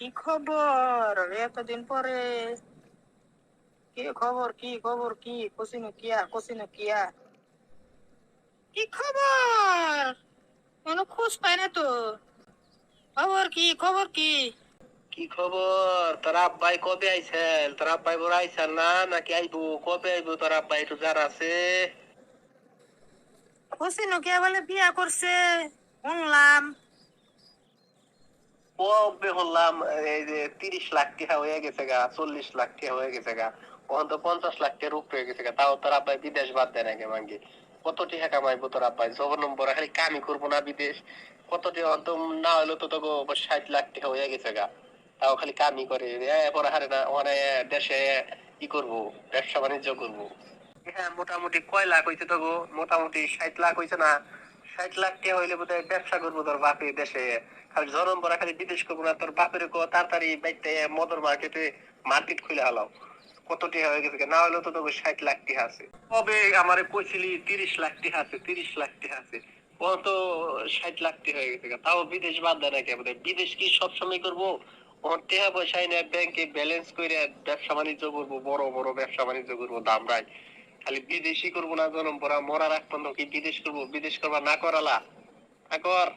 কি খবর? এতদিন পরে কি খবর কি খবর কি? কোসিনো কিয়া কোসিনো কিয়া? কি খবর? কোনো খোঁজ পায় না তো। খবর কি খবর কি? কি খবর? তোর আব্বাই কবে আইছেন? তোর আব্বাই বড় আইছেন না? নাকি আইবো? কবে আইবো তোর আব্বাই? একটু জানা আছে। কোসিনো কিয়া বলে বিয়া করছে। শুনলাম। কবে হলাম এই যে তিরিশ লাখ টাকা হয়ে গেছে গা, চল্লিশ লাখ টাকা হয়ে গেছে গা। ওখান তো পঞ্চাশ লাখ টাকার উপরে হয়ে গেছে গা। তাও তোর আব্বাই বিদেশ বাদ দেয় নাকি মাঙ্গি। কত টাকা কামাইবো তোর আব্বাই? জবর নম্বর খালি কামি করব না বিদেশ। কত টাকা অন্ত না হইল তো তোকে ষাট লাখ টাকা হয়ে গেছে গা। তাও খালি কামি করে। এরপরে হারে না, ওখানে দেশে কি করব, ব্যবসা বাণিজ্য করব। হ্যাঁ মোটামুটি কয় লাখ হয়েছে তো গো মোটামুটি ষাট লাখ হয়েছে না? ষাট লাখ টাকা হইলে বোধহয় ব্যবসা করব তোর বাপে দেশে। খালি জনম পরা খালি বিদেশ করব না, তোর বাপের কো তাড়াতাড়ি বাইতে মদর মার্কেটে মার্কেট খুলে হালাও। কত টাকা হয়ে গেছে না তো তোকে ষাট লাখ টাকা আছে। আমারে কইছিলি তিরিশ লাখ টাকা আছে, তিরিশ লাখ টাকা আছে? ও তো ষাট লাখ টাকা হয়ে গেছে তাও বিদেশ বাদ দেয় নাকি আমাদের বিদেশ কি সবসময় করব? ওর টাকা পয়সা ব্যাংকে ব্যালেন্স করে ব্যবসা বাণিজ্য করব, বড় বড় ব্যবসা বাণিজ্য করব দাম রায় খালি বিদেশি করব না, জনম পরা মরার এক পর্যন্ত কি বিদেশ করব? বিদেশ করবা না করালা? না কর।